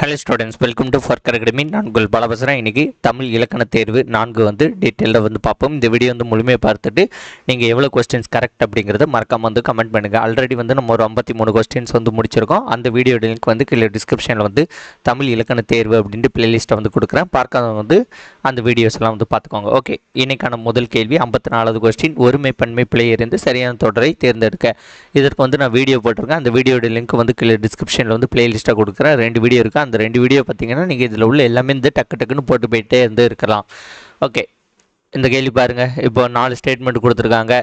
Hello students welcome to ஃபர்க் academy நான் உங்கள் பலபசரன் இன்றைக்கி தமிழ் இலக்கண தேர்வு நான்கு வந்து டீட்டெயிலில் வந்து பார்ப்போம். இந்த வீடியோ வந்து முழுமையாக பார்த்துட்டு நீங்கள் எவ்வளோ கொஸ்டின்ஸ் கரெக்ட் அப்படிங்கிறத மறக்காம வந்து கமெண்ட் பண்ணுங்கள் ஆல்ரெடி வந்து நம்ம ஒரு ஐம்பத்தி மூணு கொஸ்டின்ஸ் வந்து முடிச்சிருக்கோம். அந்த வீடியோ லிங்க் வந்து கீழே டிஸ்கிரிப்ஷனில் வந்து தமிழ் இலக்கண தேர்வு அப்படின்ட்டு பிளேலிஸ்ட்டை வந்து கொடுக்குறேன். பார்க்காதவங்க வந்து அந்த வீடியோஸ் எல்லாம் வந்து பார்த்துக்கோங்க. ஓகே இன்னைக்கான முதல் கேள்வி ஐம்பத்தி நாலாவது கொஸ்டின் ஒருமை பன்மை பிழை இருந்து சரியான தொடரை தேர்ந்தெடுக்க. இதற்கு வந்து நான் வீடியோ போட்டிருக்கேன். அந்த வீடியோட லிங்க் வந்து கீழே டிஸ்கிரிப்ஷனில் வந்து பிளேலிஸ்ட்டாக கொடுக்குறேன். ரெண்டு வீடியோ இருக்குது அந்த ரெண்டு வீடியோ பார்த்தீங்கன்னா நீங்கள் இதில் உள்ள எல்லாமே வந்து டக்கு டக்குன்னு போட்டு போயிட்டே இருந்து இருக்கலாம். ஓகே இந்த கேள்வி பாருங்கள் இப்போ நாலு ஸ்டேட்மெண்ட் கொடுத்துருக்காங்க.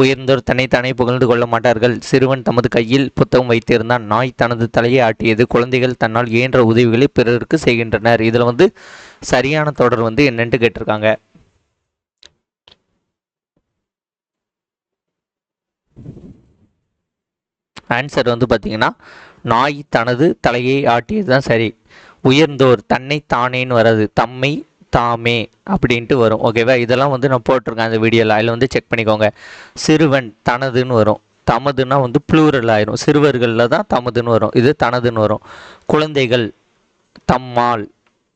உயர்ந்தோர் தன்னை தானே புகழ்ந்து கொள்ள மாட்டார்கள். சிறுவன் தமது கையில் புத்தகம் வைத்திருந்தான். நாய் தனது தலையை ஆட்டியது. குழந்தைகள் தன்னால் இயன்ற உதவிகளை பிறருக்கு செய்கின்றனர். இதில் வந்து சரியான தொடர் வந்து என்னன்ட்டு கேட்டிருக்காங்க. ஆன்சர் வந்து பார்த்தீங்கன்னா நாய் தனது தலையை ஆட்டியது தான் சரி. உயர்ந்தோர் தன்னை தானேன்னு வராது தம்மை தாமே அப்படின்ட்டு வரும். ஓகேவா இதெல்லாம் வந்து நான் போட்டிருக்கேன் அந்த வீடியோவில் அதில் வந்து செக் பண்ணிக்கோங்க. சிறுவன் தனதுன்னு வரும். தமதுன்னா வந்து ப்ளூரல் ஆயிரும். சிறுவர்களில் தான் தமதுன்னு வரும். இது தனதுன்னு வரும். குழந்தைகள் தம்மால்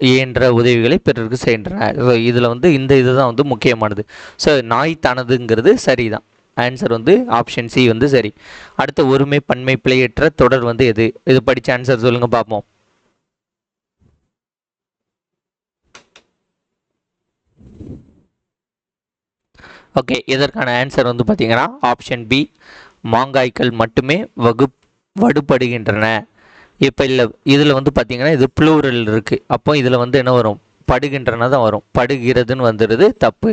இயன்ற உதவிகளை பிறருக்கு செய்கின்றன. ஸோ இதில் வந்து இந்த இதுதான் வந்து முக்கியமானது. ஸோ நாய் தனதுங்கிறது சரிதான். ஆன்சர் வந்து ஆப்ஷன் சி வந்து சரி. அடுத்த ஒருமை பன்மை பிழையற்ற தொடர் வந்து எது? இது படித்த ஆன்சர் சொல்லுங்க பார்ப்போம் ஓகே இதற்கான ஆன்சர் வந்து பார்த்தீங்கன்னா ஆப்ஷன் பி மாங்காய்கள் மட்டுமே வகு வடுபடுகின்றன. இப்போ இல்லை இதில் வந்து பார்த்தீங்கன்னா இது ப்ளூரல் இருக்குது அப்போ இதில் வந்து என்ன வரும்? படுகின்றன தான் வரும். படுகிறதுன்னு வந்துடுது தப்பு.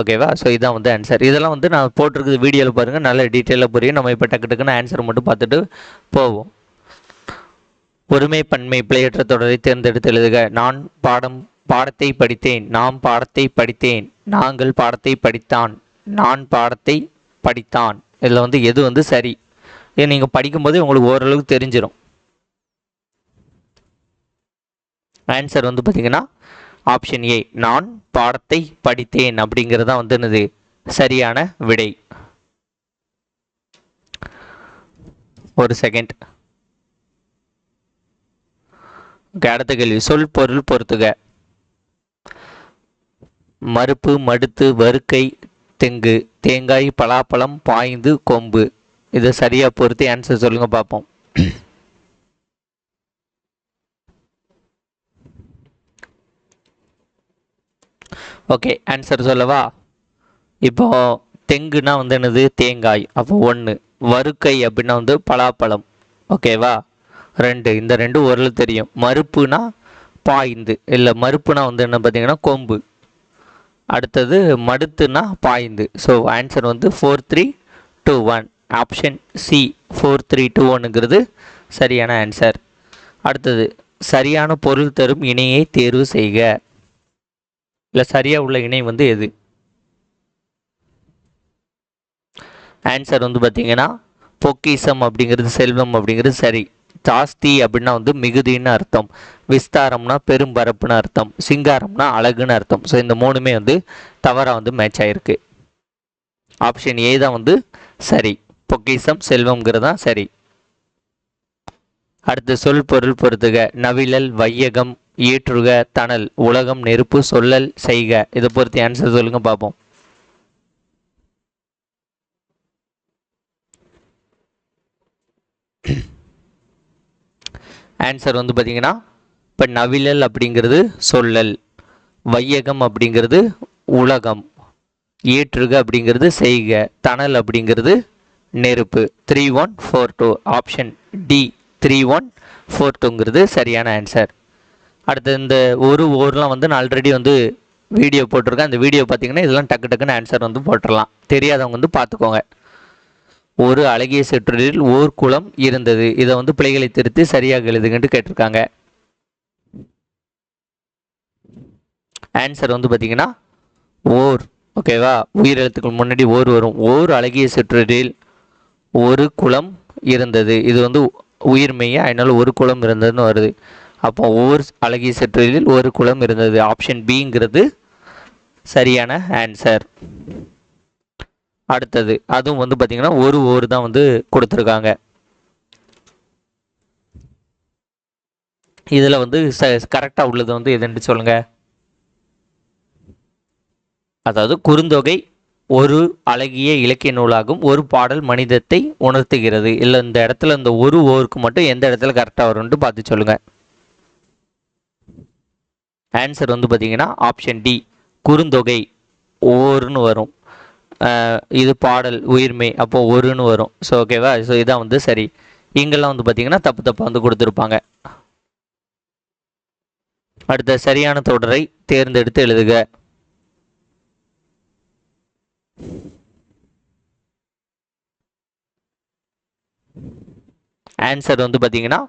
ஓகேவா ஸோ இதான் வந்து ஆன்சர் இதெல்லாம் வந்து நான் போட்டிருக்குது வீடியோவில் பாருங்கள் நல்ல டீட்டெயிலாக புரியும். நம்ம இப்போ டக்கு டக்குன்னு ஆன்சர் மட்டும் பார்த்துட்டு போவோம். ஒருமை பன்மை பிழையற்ற தொடரை தேர்ந்தெடுத்து எழுதுக. நான் பாடம் பாடத்தை படித்தேன். நாம் பாடத்தை படித்தேன். நாங்கள் பாடத்தை படித்தான். நான் பாடத்தை படித்தான். இதில் வந்து எது வந்து சரி? இது நீங்கள் படிக்கும்போதே உங்களுக்கு ஓரளவுக்கு தெரிஞ்சிடும் ஆன்சர் வந்து பார்த்தீங்கன்னா ஆப்ஷன் ஏ நான் பாடத்தை படித்தேன் அப்படிங்கிறது தான் வந்து சரியான விடை. ஒரு செகண்ட் அடுத்த கேள்வி சொல் பொருள் பொறுத்துக மறுப்பு மடுத்து வறுக்கை தெங்கு. தேங்காய் பலாப்பழம் பாய்ந்து கொம்பு. இதை சரியாக பொறுத்து ஆன்சர் சொல்லுங்கள் பார்ப்போம். ஓகே ஆன்சர் சொல்லவா? இப்போ தெங்குனா வந்து என்னது? தேங்காய். அப்போ ஒன்று வறுக்கை அப்படின்னா வந்து பலாப்பழம். ஓகேவா ரெண்டு. இந்த ரெண்டு ஓரளவு தெரியும். மறுப்புனா பாய்ந்து. இல்லை மறுப்புனா வந்து என்ன பார்த்தீங்கன்னா கொம்பு. அடுத்தது மடுத்துனா பாய்ந்து. ஸோ ஆன்சர் வந்து four three two one option C four three two ஒன்னுங்கிறது சரியான ஆன்சர் அடுத்தது சரியான பொருள் தரும் இணையை தேர்வு செய்க. இல்லை சரியாக உள்ள இணை வந்து எது? ஆன்சர் வந்து பார்த்தீங்கன்னா பொக்கிசம் அப்படிங்கிறது செல்வம் அப்படிங்கிறது சரி. ஜாஸ்தி அப்படின்னா வந்து மிகுதின்னு அர்த்தம். விஸ்தாரம்னா பெரும்பரப்புன்னு அர்த்தம். சிங்காரம்னா அழகுன்னு அர்த்தம். ஸோ இந்த மூணுமே வந்து தவறாக வந்து மேட்ச் ஆயிருக்கு. ஆப்ஷன் ஏ தான் வந்து சரி. பொக்கிசம் செல்வம்ங்கிறது தான் சரி. அடுத்து சொல் பொருள் பொறுத்துக நவிழல் வையகம் ஈற்றுக தணல் உலகம் நெருப்பு சொல்லல் செய்க. இதை பொறுத்து ஆன்சர் சொல்லுங்க பார்ப்போம். ஆன்சர் வந்து பார்த்தீங்கன்னா இப்போ நவிழல் அப்படிங்கிறது சொல்லல் வையகம் அப்படிங்கிறது உலகம் ஏற்றுக அப்படிங்கிறது செய்க தணல் அப்படிங்கிறது நெருப்பு. Three one four two option D three one four டூங்கிறது சரியான ஆன்சர் அடுத்து இந்த ஒரு ஓர்லாம் வந்து நான் ஆல்ரெடி வந்து வீடியோ போட்டிருக்கேன். அந்த வீடியோ பார்த்தீங்கன்னா இதெல்லாம் டக்கு டக்குன்னு ஆன்சர் வந்து போட்டுடலாம் தெரியாதவங்க வந்து பார்த்துக்கோங்க ஒரு அழகிய சிற்றூரில் ஓர் குளம் இருந்தது. இதை வந்து பிள்ளைகளை திருத்தி சரியாக எழுதுங்கன்ட்டு கேட்டிருக்காங்க. ஆன்சர் வந்து பார்த்தீங்கன்னா ஓர். ஓகேவா உயிரெழுத்துக்கள் முன்னாடி ஓர் வரும். ஓர் அழகிய சிற்றூரில் ஒரு குளம் இருந்தது. இது வந்து உயிர்மையை அதனால ஒரு குளம் இருந்ததுன்னு வருது. அப்போ ஓர் அழகிய சிற்றலில் ஒரு குளம் இருந்தது. ஆப்ஷன் பிங்கிறது சரியான ஆன்சர் அடுத்தது அதுவும் வந்து பார்த்தீங்கன்னா ஒரு ஓர் தான் வந்து கொடுத்துருக்காங்க. இதில் வந்து ச கரெக்டாக உள்ளது வந்து எதுன்னு சொல்லுங்கள் அதாவது குறுந்தொகை ஒரு அழகிய இலக்கிய நூலாகும். ஒரு பாடல் மனிதத்தை உணர்த்துகிறது. இல்லை இந்த இடத்துல இந்த ஒரு ஓருக்கு மட்டும் எந்த இடத்துல கரெக்டாக வரும்னு பார்த்து சொல்லுங்கள் ஆன்சர் வந்து பார்த்தீங்கன்னா ஆப்ஷன் டி குறுந்தொகை ஓருன்னு வரும். இது பாடல் உயிர்மை அப்போ ஒருன்னு வரும். ஸோ ஓகேவா ஸோ இதான் வந்து சரி. இங்கெல்லாம் வந்து பார்த்தீங்கன்னா தப்பு தப்பாக வந்து கொடுத்துருப்பாங்க. அடுத்த சரியான தொடரை தேர்ந்தெடுத்து எழுதுக. ஆன்சர் வந்து பார்த்தீங்கன்னா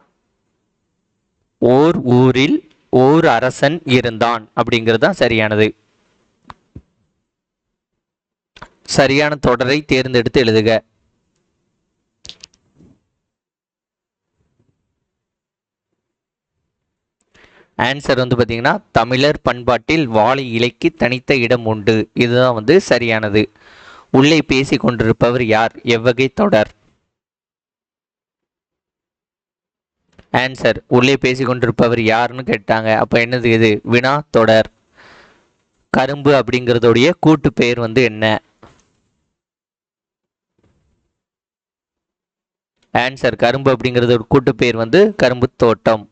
ஓர் ஊரில் ஓர் அரசன் இருந்தான். அப்படிங்கிறது தான் சரியானது. சரியான தொடரை தேர்ந்தெடுத்து எழுதுக. ஆன்சர் வந்து பார்த்தீங்கன்னா தமிழர் பண்பாட்டில் வாழை இலைக்கு தனித்த இடம் உண்டு. இதுதான் வந்து சரியானது. உள்ளே பேசிக் கொண்டிருப்பவர் யார்? எவ்வகை தொடர். ஆன்சர் உள்ளே பேசிக்கொண்டிருப்பவர் யாருன்னு கேட்டாங்க. அப்போ என்னது இது? வினா தொடர். கரும்பு அப்படிங்கிறதோடைய கூட்டு பெயர் வந்து என்ன? ஆன்சர் கரும்பு அப்படிங்கிறது ஒரு கூட்டு பெயர் வந்து கரும்பு தோட்டம்.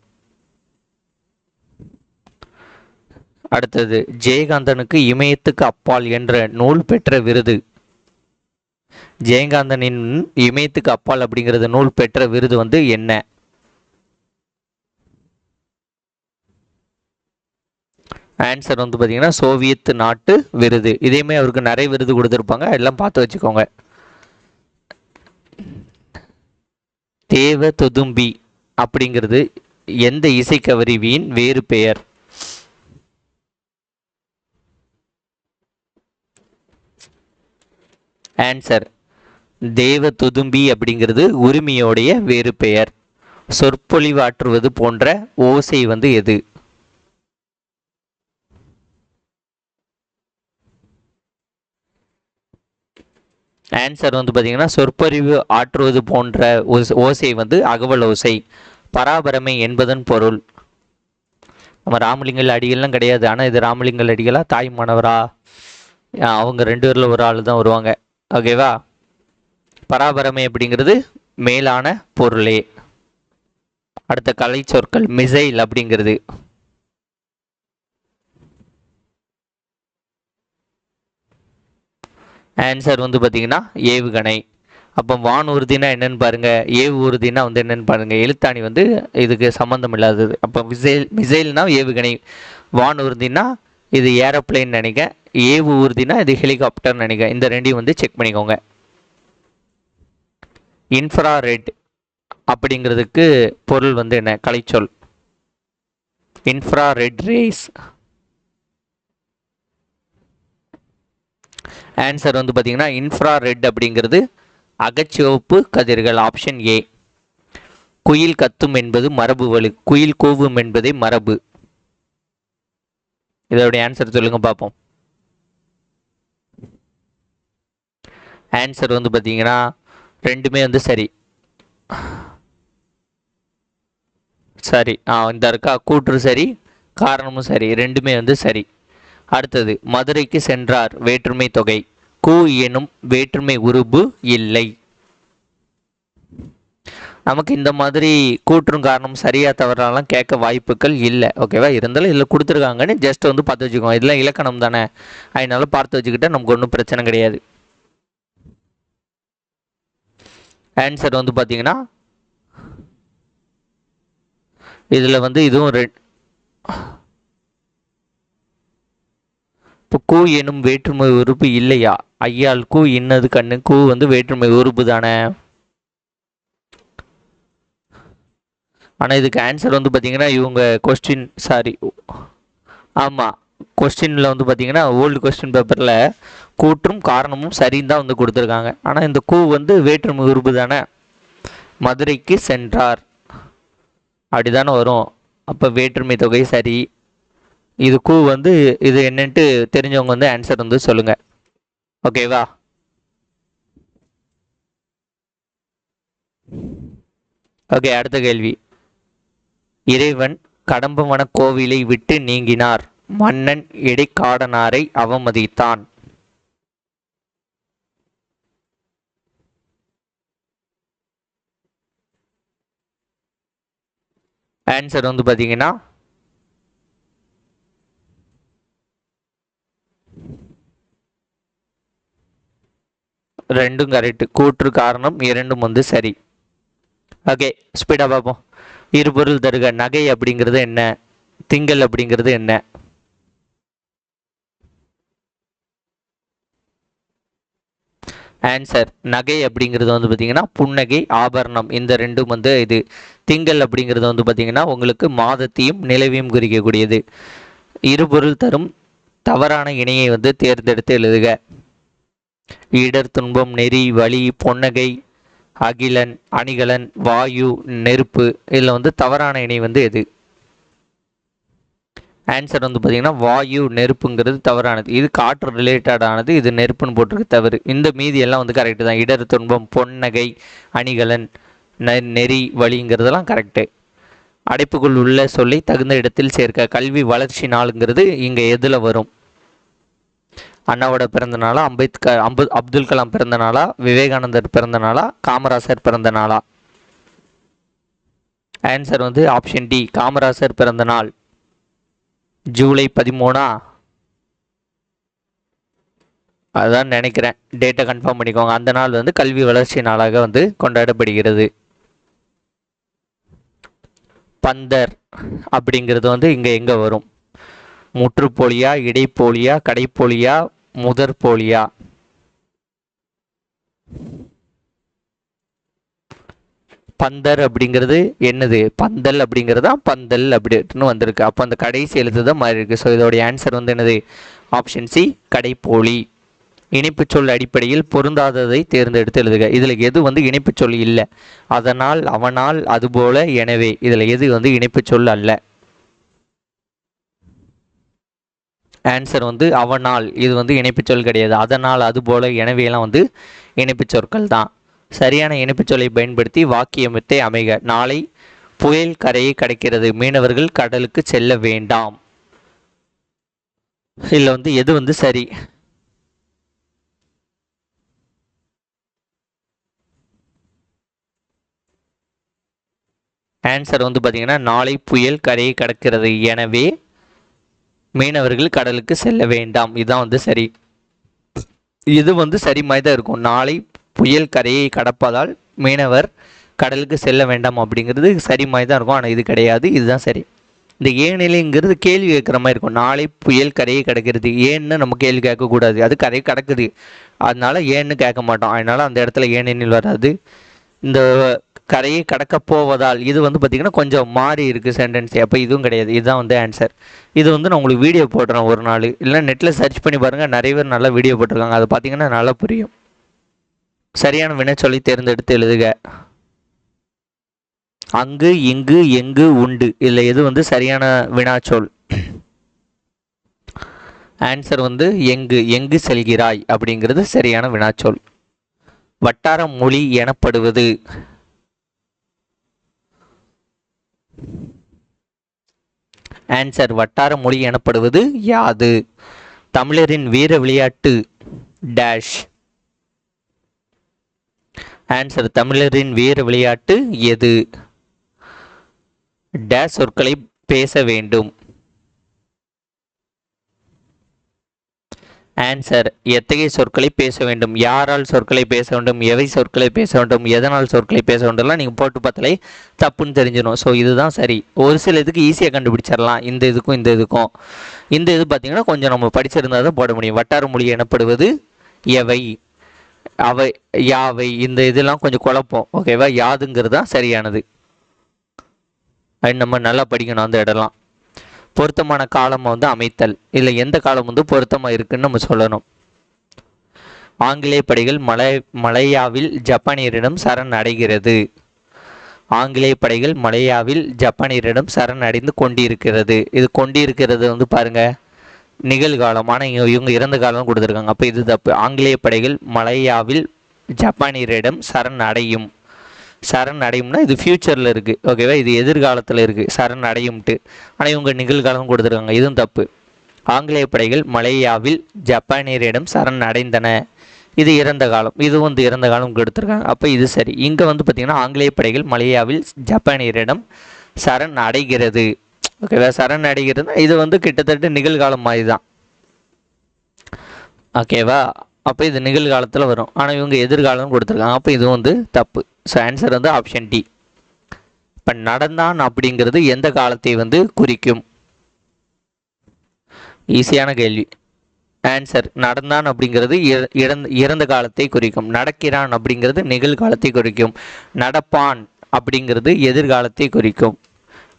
அடுத்தது ஜெயகாந்தனுக்கு இமயத்துக்கு அப்பால் என்ற நூல் பெற்ற விருது. ஜெயகாந்தனின் இமயத்துக்கு அப்பால் அப்படிங்கிறது நூல் பெற்ற விருது வந்து என்ன? ஆன்சர் வந்து பார்த்தீங்கன்னா சோவியத் நாட்டு விருது. இதேமே அவருக்கு நிறைய விருது கொடுத்துருப்பாங்க. எல்லாம் பார்த்து வச்சுக்கோங்க. தேவ தொதும்பி அப்படிங்கிறது எந்த இசைக்கவரிவியின் வேறு பெயர். ஆன்சர் தேவ தொதும்பி அப்படிங்கிறது உரிமையோடைய வேறு பெயர். சொற்பொழிவாற்றுவது போன்ற ஓசை வந்து எது? ஆன்சர் வந்து பார்த்திங்கன்னா சொற்பொறிவு ஆற்றுவது போன்ற ஓஸ்- ஓசை வந்து அகவல் ஓசை. பராபரமை என்பதன் பொருள். நம்ம ராமலிங்கல் அடிகள்லாம் கிடையாது. ஆனால் இது ராமலிங்கல் அடிகளா தாய் மாணவரா? அவங்க ரெண்டு பேரில் ஒரு ஆள் தான் வருவாங்க. ஓகேவா பராபரமை அப்படிங்கிறது மேலான பொருளே. அடுத்த கலை சொற்கள் மிசைல் அப்படிங்கிறது. ஆன்சர் வந்து பார்த்தீங்கன்னா ஏவுகணை அப்போ வான் உறுதினா பாருங்கள் பாருங்க ஏவு உறுதினா வந்து என்னென்னு பாருங்க. எழுத்தாணி வந்து இதுக்கு சம்மந்தம் இல்லாதது. அப்போ மிசைல் மிசைல்னா ஏவுகணை வான் உறுதினா இது ஏரோப்ளைன் நினைக்க ஏவு ஊர்தினா இது ஹெலிகாப்டர் நினைக்க. இந்த ரெண்டையும் வந்து செக் பண்ணிக்கோங்க. இன்ஃப்ராரெட் அப்படிங்கிறதுக்கு பொருள் வந்து என்ன? கலைச்சொல். இன்ஃப்ராரெட் ரேஸ் ஆன்சர் வந்து பார்த்தீங்கன்னா இன்ஃப்ராரெட் அப்படிங்கிறது அகச்சிவப்பு கதிர்கள் ஆப்ஷன் ஏ குயில் கத்தும் என்பது மரபு வலு குயில் கூவும் என்பதே மரபு. இதோடைய ஆன்சர் சொல்லுங்க பார்ப்போம் ஆன்சர் வந்து பார்த்தீங்கன்னா ரெண்டுமே வந்து சரி. சரி. ஆ இந்த இருக்கா கூற்று சரி காரணமும் சரி ரெண்டுமே வந்து சரி. அடுத்தது மதுரைக்கு சென்றார் வேற்றுமை தொகை. கு எனும் வேற்றுமை உருபு இல்லை. நமக்கு இந்த மாதிரி கூற்றும் காரணம் சரியா தவறாலாம் கேட்க வாய்ப்புகள் இல்லை. ஓகேவா இருந்தாலும் இதில் கொடுத்துருக்காங்கன்னு ஜஸ்ட் வந்து பார்த்து வச்சுக்கோங்க. இதெல்லாம் இலக்கணம் தானே. அதனால பார்த்து வச்சுக்கிட்டா நமக்கு ஒன்றும் பிரச்சனை கிடையாது. ஆன்சர் வந்து பார்த்தீங்கன்னா இதில் வந்து இதுவும் ரெட் இப்போ கூ எனும் வேற்றுமை உறுப்பு இல்லையா? ஐயால் கூ இன்னது கண்ணு கூ வந்து வேற்றுமை உறுப்பு தானே? ஆனால் இதுக்கு ஆன்சர் வந்து பார்த்தீங்கன்னா இவங்க கொஸ்டின் சாரி ஆமாம் கொஸ்டினில் வந்து பார்த்தீங்கன்னா ஓல்டு கொஸ்டின் பேப்பரில் கூற்றும் காரணமும் சரின்னு தான் வந்து கொடுத்துருக்காங்க. ஆனால் இந்த கூ வந்து வேற்றுமை உறுப்பு தானே? மதுரைக்கு சென்றார். அப்படி தானே வரும். அப்போ வேற்றுமை தொகை சரி இது கூ வந்து இது என்னன்ட்டு தெரிஞ்சவங்க வந்து ஆன்சர் வந்து சொல்லுங்க. ஓகேவா ஓகே அடுத்த கேள்வி. இறைவன் கடம்பவன கோவிலை விட்டு நீங்கினார். மன்னன் இடைக்காடனாரை அவமதித்தான். ஆன்சர் வந்து பார்த்தீங்கன்னா ரெண்டும் கரெக்ட் கூற்று காரணம் இரண்டும் வந்து சரி. ஓகே ஸ்பீடாக பார்ப்போம். இருபொருள் தருக. நகை அப்படிங்கிறது என்ன? திங்கள் அப்படிங்கிறது என்ன? ஆன்சர் நகை அப்படிங்கிறது வந்து பார்த்தீங்கன்னா புன்னகை ஆபரணம். இந்த ரெண்டும் வந்து இது. திங்கள் அப்படிங்கிறது வந்து பார்த்தீங்கன்னா உங்களுக்கு மாதத்தையும் நிலவையும் குறிக்கக்கூடியது. இருபொருள் தரும் தவறான இணையை வந்து தேர்ந்தெடுத்து எழுதுக. இடர் துன்பம் நெறி வழி பொன்னகை அகிலன் அணிகலன் வாயு நெருப்பு இதில் வந்து தவறான இணை வந்து எது? ஆன்சர் வந்து பார்த்தீங்கன்னா வாயு நெருப்புங்கிறது தவறானது. இது காற்று ரிலேட்டடானது இது நெருப்புன்னு போட்டிருக்கு தவறு. இந்த மீதி எல்லாம் வந்து கரெக்டு தான். இடர் துன்பம் பொன்னகை அணிகலன் நெ- நெறி வழிங்கிறதெல்லாம் கரெக்டு அடைப்புக்குள் உள்ள சொல்லி தகுந்த இடத்தில் சேர்க்க கல்வி வளர்ச்சி நாளுங்கிறது இங்கே எதில் வரும்? அண்ணாவோட பிறந்த நாளா அம்பேத்கர் அம்பு அப்துல் கலாம் பிறந்த நாளா விவேகானந்தர் பிறந்த நாளா காமராசர் பிறந்த நாளா? ஆன்சர் வந்து ஆப்ஷன் டி காமராசர் பிறந்த நாள். ஜூலை பதிமூணா? அதுதான் நினைக்கிறேன். டேட்டை கன்ஃபார்ம் பண்ணிக்கோங்க. அந்த நாள் வந்து கல்வி வளர்ச்சி நாளாக வந்து கொண்டாடப்படுகிறது. பந்தர் அப்படிங்கிறது வந்து இங்கே எங்கே வரும்? முற்றுப்போலியா இடைப்போலியா கடைப்போலியா முதற்போலியா? பந்தர் அப்படிங்கிறது என்னது? பந்தல் அப்படிங்கிறது? தான் பந்தல் அப்படின்னு வந்திருக்கு. அப்போ அந்த கடைசி எழுத்து தான் மாறி இருக்கு. ஸோ இதோடைய ஆன்சர் வந்து என்னது? ஆப்ஷன் சி கடைப்போலி. இணைப்புச் சொல் அடிப்படையில் பொருந்தாததை தேர்ந்தெடுத்து எழுதுக. இதில் எது வந்து இணைப்புச் சொல் இல்லை? அதனால் அவனால் அதுபோல எனவே. இதில் எது வந்து இணைப்பு சொல் அல்ல? ஆன்சர் வந்து அவனால். இது வந்து இணைப்புச் சொல் கிடையாது. அதனால் அதுபோல எனவே எல்லாம் வந்து இணைப்புச் சொற்கள் தான். சரியான இணைப்புச் சொல்லை பயன்படுத்தி வாக்கியமத்தை அமைக. நாளை புயல் கரையை கடக்கிறது. மீனவர்கள் கடலுக்கு செல்ல வேண்டாம். இதில் வந்து எது வந்து சரி? ஆன்சர் வந்து பார்த்தீங்கன்னா நாளை புயல் கரையை கடக்கிறது. எனவே மீனவர்கள் கடலுக்கு செல்ல வேண்டாம். இதுதான் வந்து சரி. இது வந்து சரி மாதிரி தான் இருக்கும். நாளை புயல் கரையை கடப்பதால் மீனவர் கடலுக்கு செல்ல வேண்டாம் அப்படிங்கிறது சரி மாதிரி தான் இருக்கும். ஆனால் இது கிடையாது. இதுதான் சரி. இந்த ஏநிலைங்கிறது கேள்வி கேட்குற மாதிரி இருக்கும். நாளை புயல் கரையை கிடக்கிறது. ஏன்னு நம்ம கேள்வி கேட்கக்கூடாது. அது கரையை கிடக்குது. அதனால ஏன்னு கேட்க மாட்டோம். அதனால அந்த இடத்துல ஏனெனில் வராது? இந்த கரையை கடக்க போவதால் இது வந்து பார்த்திங்கன்னா கொஞ்சம் மாறி இருக்குது சென்டென்ஸ் அப்போ இதுவும் கிடையாது. இதுதான் வந்து ஆன்சர் இது வந்து நான் உங்களுக்கு வீடியோ போடுறேன் ஒரு நாள். இல்லை நெட்டில் சர்ச் பண்ணி பாருங்கள் நிறைய பேர் நல்லா வீடியோ போட்டிருக்காங்க. அதை பார்த்தீங்கன்னா நல்லா புரியும். சரியான வினைச்சொல்லை தேர்ந்தெடுத்து எழுதுக. அங்கு இங்கு எங்கு உண்டு. இல்லை எது வந்து சரியான வினாச்சொல்? ஆன்சர் வந்து எங்கு எங்கு செல்கிறாய் அப்படிங்கிறது சரியான வினாச்சொல். வட்டார மொழி எனப்படுவது. ஆன்சர் வட்டார மொழி எனப்படுவது யாது. தமிழரின் வீர விளையாட்டு டேஷ் ஆன்சர் தமிழரின் வீர விளையாட்டு எது? டேஷ் சொற்களை பேச வேண்டும். ஆன்சர் எத்தகைய சொற்களை பேச வேண்டும்? யாரால் சொற்களை பேச வேண்டும்? எவை சொற்களை பேச வேண்டும்? எதனால் சொற்களை பேச வேண்டும்லாம் நீங்கள் போட்டு பார்த்தாலே தப்புன்னு தெரிஞ்சிடும் ஸோ இதுதான் சரி. ஒரு சில இதுக்கு ஈஸியாக கண்டுபிடிச்சிடலாம் இந்த இதுக்கும் இந்த இதுக்கும். இந்த இது பார்த்திங்கன்னா கொஞ்சம் நம்ம படிச்சிருந்தா தான் போட முடியும். வட்டார மொழி எனப்படுவது எவை? அவை யாவை? இந்த இதெல்லாம் கொஞ்சம் குழப்பம். ஓகேவா யாதுங்கிறது தான் சரியானது. அது நம்ம நல்லா படிக்கணும் அந்த இடம்லாம். பொருத்தமான காலம் வந்து அமைத்தல். இல்லை எந்த காலம் வந்து பொருத்தமாக இருக்குன்னு நம்ம சொல்லணும். ஆங்கிலேய படைகள் மலை மலையாவில் ஜப்பானியரிடம் சரண் அடைகிறது. ஆங்கிலேய படைகள் மலையாவில் ஜப்பானியரிடம் சரண் அடைந்து கொண்டிருக்கிறது. இது கொண்டிருக்கிறது வந்து பாருங்க நிகழ்காலம் ஆனால் இவங்க இவங்க இறந்த காலம் கொடுத்துருக்காங்க. அப்போ இது தப்பு. ஆங்கிலேய படைகள் மலையாவில் ஜப்பானியரிடம் சரண் அடையும். சரண் அடையும்னா இது ஃப்யூச்சரில் இருக்குது ஓகேவா இது எதிர்காலத்தில் இருக்குது சரண் அடையும்ட்டு. ஆனால் இவங்க நிகழ்காலம் கொடுத்துருக்காங்க. இதுவும் தப்பு. ஆங்கிலேய படைகள் மலேயாவில் ஜப்பானியரிடம் சரண் அடைந்தன. இது இறந்த காலம். இது வந்து இறந்த காலம் கொடுத்துருக்காங்க. அப்போ இது சரி. இங்கே வந்து பார்த்திங்கன்னா ஆங்கிலேய படைகள் மலேயாவில் ஜப்பானியரிடம் சரண் அடைகிறது. ஓகேவா சரண் அடைகிறதுனா இது வந்து கிட்டத்தட்ட நிகழ்காலம் மாதிரி தான் ஓகேவா அப்போ இது நிகழ்காலத்தில் வரும். ஆனால் இவங்க எதிர்காலம் கொடுத்துருக்காங்க. அப்போ இது வந்து தப்பு. ஸோ ஆன்சர் வந்து ஆப்ஷன் டி இப்போ நடந்தான் அப்படிங்கிறது எந்த காலத்தை வந்து குறிக்கும்? ஈஸியான கேள்வி. ஆன்சர் நடந்தான் அப்படிங்கிறது இறந்த இறந்த காலத்தை குறிக்கும். நடக்கிறான் அப்படிங்கிறது நிகழ்காலத்தை குறிக்கும். நடப்பான் அப்படிங்கிறது எதிர்காலத்தை குறிக்கும்.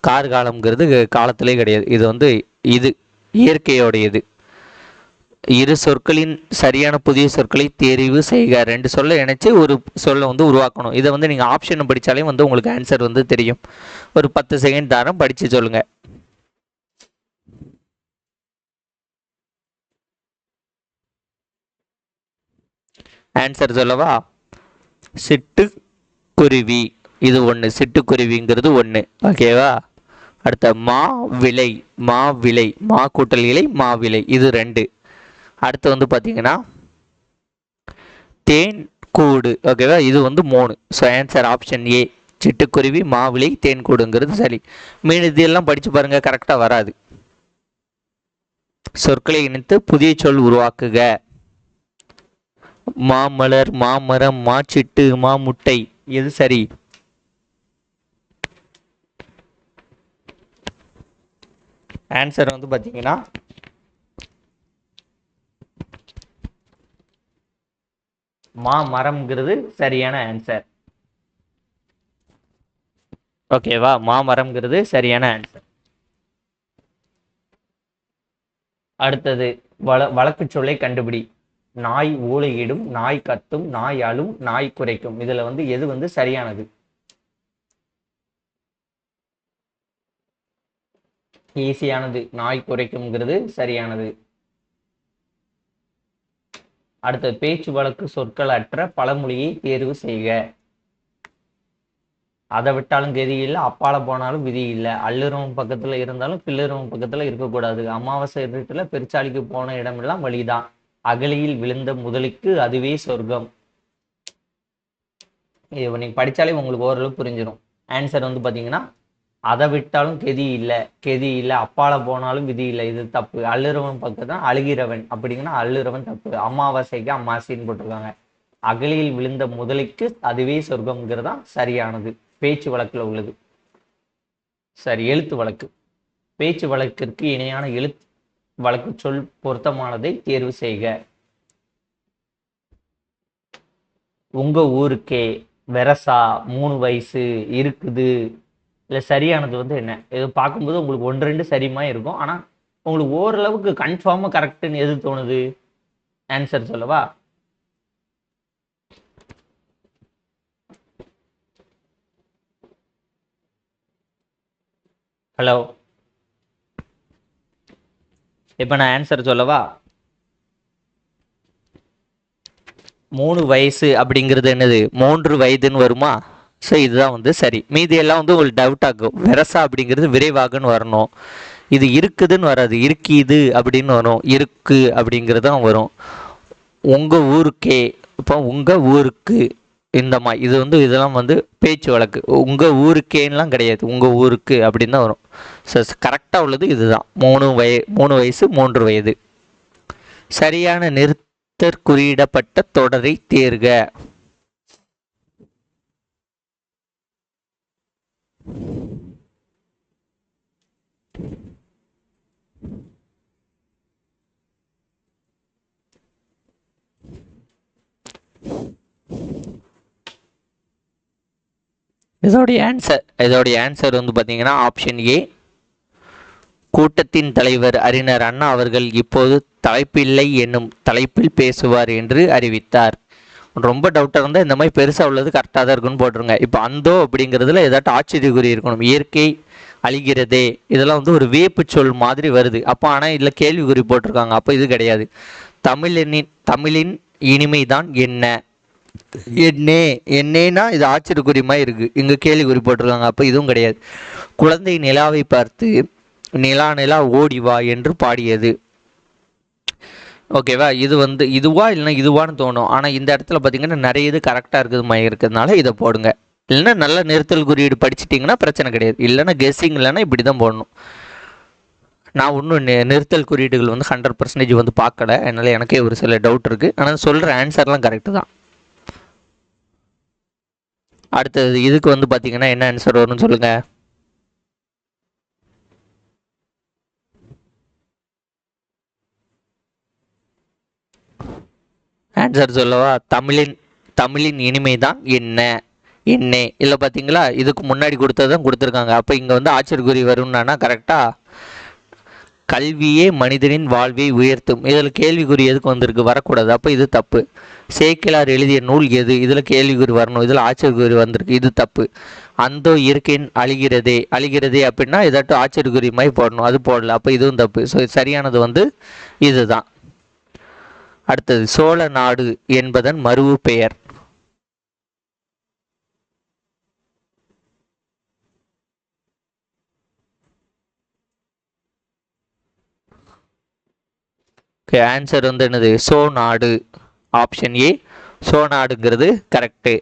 கார்காலம்ங்கிறது காலத்திலே கிடையாது. இது வந்து இது இயற்கையோடையது. இரு சொற்களின் சரியான புதிய சொற்களை தெரிவு செய்க. ரெண்டு சொல்ல இணைச்சி ஒரு சொல்லை வந்து உருவாக்கணும். இதை வந்து நீங்கள் ஆப்ஷன் படித்தாலே வந்து உங்களுக்கு ஆன்சர் வந்து தெரியும். ஒரு பத்து செகண்ட் தரம் படித்து சொல்லுங்கள் ஆன்சர் சொல்லவா? சிட்டுக்குருவி. இது ஒன்று சிட்டுக்குருவிங்கிறது ஒன்று ஓகேவா அடுத்த மா விலை. மா விலை. மா கூட்டல் இலை மா விலை. இது ரெண்டு. அடுத்து வந்து பார்த்தீங்கன்னா தேன் கூடு. ஓகேவா இது வந்து மூணு. ஸோ ஆன்சர் ஆப்ஷன் ஏ சிட்டுக்குருவி மாவிலை தேன் கூடுங்கிறது சரி. மீன் இதெல்லாம் படித்து பாருங்கள் கரெக்டாக வராது. சொற்களை இணைத்து புதிய சொல் உருவாக்குக. மாமலர் மாமரம் மாச்சிட்டு மாமுட்டை எது சரி? ஆன்சர் வந்து பார்த்தீங்கன்னா மா மரம்ங்கிறது சரியான ஆன்சர் ஓகேவா மாமரம்ங்கிறது சரியான ஆன்சர் அடுத்தது வள வழக்கு சொல்லை கண்டுபிடி. நாய் ஊழையிடும் நாய் கத்தும் நாய் அழும் நாய் குறைக்கும் இதுல வந்து எது வந்து சரியானது? ஈஸியானது நாய் குறைக்கும்ங்கிறது சரியானது. அடுத்தது பேச்சு வழக்கு சொற்கள் அற்ற பழமொழியை தேர்வு செய்க. அதை விட்டாலும் கதி இல்லை அப்பால போனாலும் விதி இல்லை. அள்ளுறவன் பக்கத்துல இருந்தாலும் பிள்ளுறவன் பக்கத்துல இருக்கக்கூடாது. அமாவாசை இருட்டுல பெருச்சாளிக்கு போன இடமெல்லாம் வழிதான். அகலியில் விழுந்த முதலுக்கு அதுவே சொர்க்கம். இது நீங்க படிச்சாலே உங்களுக்கு ஓரளவு புரிஞ்சிடும் ஆன்சர் வந்து பாத்தீங்கன்னா அதை விட்டாலும் கெதி இல்லை கெதி இல்லை அப்பால போனாலும் விதி இல்லை இது தப்பு. அள்ளுறவன் பக்கம் தான் அழுகிறவன். அப்படிங்கன்னா அள்ளுறவன் தப்பு. அமாவாசைக்கு அம்மாசின்னு போட்டிருக்காங்க. அகலியில் விழுந்த முதலைக்கு அதுவே சொர்க்கம்ங்கிறது தான் சரியானது. பேச்சு வழக்கில் உள்ளது. சரி எழுத்து வழக்கு. பேச்சு வழக்கிற்கு இணையான எழுத்து வழக்கு சொல் பொருத்தமானதை தேர்வு செய்க. உங்க ஊருக்கே வெரசா மூணு வயசு இருக்குது. இல்லை சரியானது வந்து என்ன? இது பார்க்கும்போது உங்களுக்கு ஒன்று ரெண்டு சரிமா இருக்கும். ஆனால் உங்களுக்கு ஓரளவுக்கு கன்ஃபார்மாக கரெக்டுன்னு எது தோணுது? ஆன்சர் சொல்லவா? ஹலோ இப்போ நான் ஆன்சர் சொல்லவா? மூணு வயசு அப்படிங்கிறது என்னது? மூன்று வயதுன்னு வருமா? ஸோ இதுதான் வந்து சரி. மீதி எல்லாம் வந்து உங்களுக்கு டவுட் ஆகும். வெரசா அப்படிங்கிறது விரைவாகன்னு வரணும். இது இருக்குதுன்னு வராது. இருக்கிது அப்படின்னு வரும். இருக்கு அப்படிங்கிறது தான் வரும். உங்கள் ஊருக்கே இப்போ உங்கள் ஊருக்கு இந்த மாதிரி இது வந்து இதெல்லாம் வந்து பேச்சு வழக்கு. உங்கள் ஊருக்கேன்னெலாம் கிடையாது. உங்கள் ஊருக்கு அப்படின்னு தான் வரும். ஸோ கரெக்டாக உள்ளது இதுதான். மூணு வய மூணு வயசு மூன்று வயது. சரியான நிறுத்தற் குறியிடப்பட்ட தொடரை தேர்க. இதோடைய ஆன்சர் இதோடைய ஆன்சர் வந்து பார்த்தீங்கன்னா ஆப்ஷன் ஏ கூட்டத்தின் தலைவர் அறிஞர் அண்ணா அவர்கள் இப்போது தலைப்பில்லை என்னும் தலைப்பில் பேசுவார் என்று அறிவித்தார். ரொம்ப டவுட்டாக இருந்தால் இந்த மாதிரி பெருசாக உள்ளது கரெக்டாக தான் இருக்குன்னு போட்டுருங்க. இப்போ அந்தோ அப்படிங்கிறதுல ஏதாட்டும் ஆச்சரியக்குறி இருக்கணும். இயற்கை அழிகிறதே. இதெல்லாம் வந்து ஒரு வேப்பு சொல் மாதிரி வருது. அப்போ ஆனால் இதில் கேள்விக்குறி போட்டிருக்காங்க. அப்போ இது கிடையாது. தமிழனின் தமிழின் இனிமை தான் என்ன? என்னே என்னேனா இது ஆச்சரியக்குறியமாக இருக்குது இங்கே கேள்விக்குறி போட்டிருக்காங்க. அப்போ இதுவும் கிடையாது. குழந்தை நிலாவை பார்த்து நிலா நிலா ஓடி வா என்று பாடியது. ஓகேவா? இது வந்து இதுவா இல்லைன்னா இதுவான்னு தோணும். ஆனால் இந்த இடத்துல பார்த்தீங்கன்னா நிறைய இது கரெக்டாக இருக்குது மாதிரி இருக்கிறதுனால இதை போடுங்க. இல்லைன்னா நல்ல நிறுத்தல் குறியீடு படிச்சிட்டிங்கன்னா பிரச்சனை கிடையாது. இல்லைன்னா கெஸ்ஸிங் இல்லைன்னா இப்படி தான் போடணும். நான் ஒன்றும் நிறுத்தல் குறியீடுகள் வந்து ஹண்ட்ரட் பர்சன்டேஜ் வந்து பார்க்கல. அதனால் எனக்கே ஒரு சில டவுட் இருக்குது ஆனால் சொல்கிற ஆன்சர்லாம் கரெக்டு தான். அடுத்தது இதுக்கு வந்து பார்த்தீங்கன்னா என்ன ஆன்சர் வரும்னு சொல்லுங்கள் ஆன்சர் சொல்லவா? தமிழின் தமிழின் இனிமை தான் என்ன? என்ன. இல்லை பார்த்தீங்களா இதுக்கு முன்னாடி கொடுத்ததும் கொடுத்துருக்காங்க. அப்போ இங்கே வந்து ஆச்சரியக்குறி வரும்னா கரெக்டாக கல்வியே மனிதனின் வாழ்வை உயர்த்தும். இதில் கேள்விக்குறி எதுக்கு வந்திருக்கு? வரக்கூடாது. அப்போ இது தப்பு. சேக்கிலார் எழுதிய நூல் எது? இதில் கேள்விக்குறி வரணும். இதில் ஆச்சரியக்குறி வந்திருக்கு. இது தப்பு. அந்த இயற்கையின் அழிகிறதே. அழிகிறதே அப்படின்னா ஏதாட்டும் ஆச்சரியக்குறி மாதிரி போடணும். அது போடல. அப்போ இதுவும் தப்பு. ஸோ சரியானது வந்து இதுதான். அடுத்தது சோழ நாடு என்பதன் மறுவு பெயர் ஓகே ஆன்சர் வந்து என்னது? சோ நாடு. ஆப்ஷன் ஏ சோ நாடுங்கிறது கரெக்டு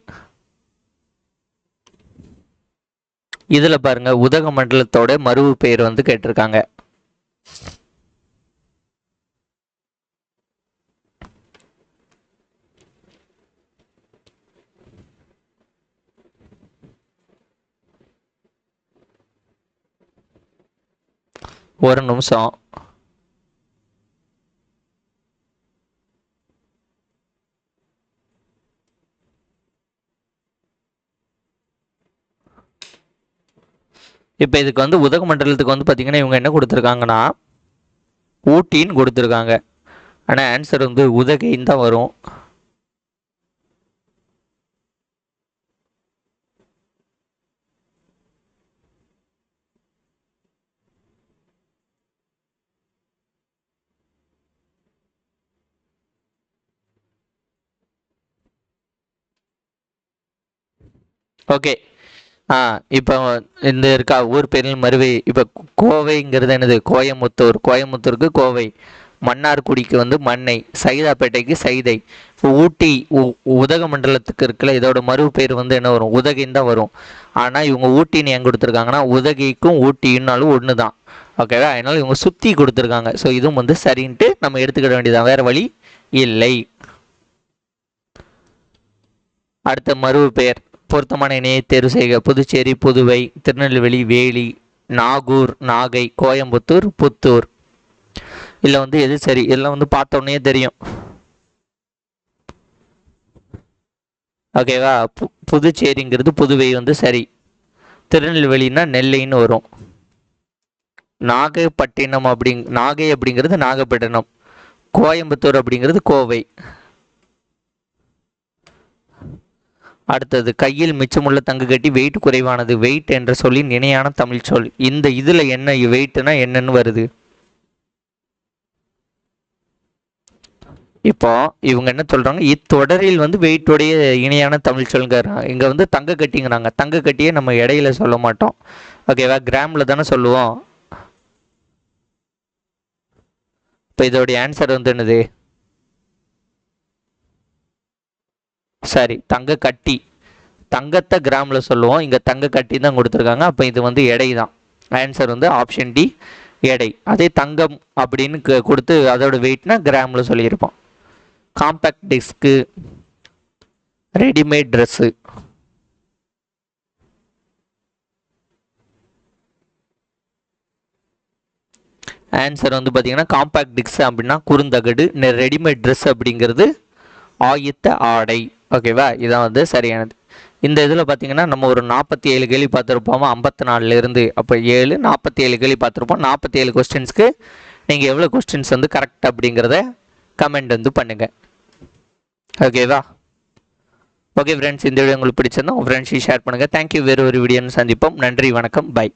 இதில் பாருங்க உதகமண்டலத்தோட மறுவு பெயர் வந்து கேட்டிருக்காங்க. ஒரு நிமிஷம். இப்போ இதுக்கு வந்து உதகமண்டலத்துக்கு வந்து பார்த்தீங்கன்னா இவங்க என்ன கொடுத்துருக்காங்கன்னா ஊட்டின்னு கொடுத்துருக்காங்க. ஆனால் ஆன்சர் வந்து உதகைன்னு தான் வரும். ஓகே ஆ இப்போ இந்த இருக்கா ஊர் பேரில் மருவை. இப்போ கோவைங்கிறது என்னது? கோயமுத்தூர் கோயமுத்தூருக்கு கோவை. மன்னார்குடிக்கு வந்து மண்ணை. சைதாப்பேட்டைக்கு சைதை. இப்போ ஊட்டி உதகமண்டலத்துக்கு இருக்குல்ல இதோட மறு பேர் வந்து என்ன வரும்? உதகைன்னு தான் வரும். ஆனால் இவங்க ஊட்டின்னு ஏன் கொடுத்துருக்காங்கன்னா உதகைக்கும் ஊட்டின்னாலும் ஒன்று தான் ஓகேவா அதனால இவங்க சுற்றி கொடுத்துருக்காங்க. ஸோ இதுவும் வந்து சரின்ட்டு நம்ம எடுத்துக்கிட வேண்டியதான் வேறு வழி இல்லை. அடுத்த மறு பெயர் பொருத்தமான இணையை தேர்வு செய்க. புதுச்சேரி புதுவை திருநெல்வேலி வேலி நாகூர் நாகை கோயம்புத்தூர் புத்தூர். இல்லை வந்து எது சரி? இதெல்லாம் வந்து பார்த்தோன்னே தெரியும். ஓகேவா பு புதுச்சேரிங்கிறது புதுவை வந்து சரி. திருநெல்வேலின்னா நெல்லைன்னு வரும். நாகப்பட்டினம் அப்படிங் நாகை அப்படிங்கிறது நாகப்பட்டினம். கோயம்புத்தூர் அப்படிங்கிறது கோவை. அடுத்தது கையில் மிச்சமுள்ள தங்கு கட்டி வெயிட் குறைவானது. வெயிட் என்ற சொல்லின் இணையான தமிழ் சொல். இந்த இதில் என்ன வெயிட்னா என்னன்னு வருது? இப்போ இவங்க என்ன சொல்கிறாங்க இத்தொடரில் வந்து வெயிட்டுடைய இணையான தமிழ் சொல்லுங்கிறாங்க இங்கே வந்து தங்க கட்டிங்கிறாங்க. தங்க கட்டியே நம்ம இடையில சொல்ல மாட்டோம். ஓகேவா கிராமில் தானே சொல்லுவோம். இப்போ இதோடைய ஆன்சர் வந்து என்னது? சரி தங்க கட்டி. தங்கத்தை கிராமில் சொல்லுவோம். இங்கே தங்க கட்டி தான் கொடுத்துருக்காங்க. அப்போ இது வந்து எடை தான். ஆன்சர் வந்து ஆப்ஷன் டி எடை. அதே தங்கம் அப்படின்னு கொடுத்து அதோட வெயிட்னா கிராமில் சொல்லியிருப்போம். Compact disc readymade dress answer வந்து பார்த்தீங்கன்னா காம்பேக்ட் டிக்ஸ் அப்படின்னா குறுந்தகடு ரெடிமேட் ட்ரெஸ் அப்படிங்கிறது ஆயுத்த ஆடை. ஓகேவா இதான் வந்து சரியானது. இந்த இதில் பார்த்தீங்கன்னா நம்ம ஒரு நாற்பத்தி ஏழு கேள்வி பார்த்துருப்போம்? ஐம்பத்தி நாலுலேருந்து அப்போ ஏழு நாற்பத்தி ஏழு கேள்வி பார்த்துருப்போம். நாற்பத்தி ஏழு கொஸ்டின்ஸ்க்கு நீங்கள் எவ்வளோ கொஸ்டின்ஸ் வந்து கரெக்ட் அப்படிங்கிறத கமெண்ட் வந்து பண்ணுங்கள் ஓகேவா ஓகே ஃப்ரெண்ட்ஸ் இந்த வீடியோ உங்களுக்கு பிடிச்சிருந்தா உங்கள் ஃப்ரெண்ட்ஸையும் ஷேர் பண்ணுங்கள் தேங்க்யூ வேறு ஒரு வீடியோன்னு சந்திப்போம். நன்றி வணக்கம். பை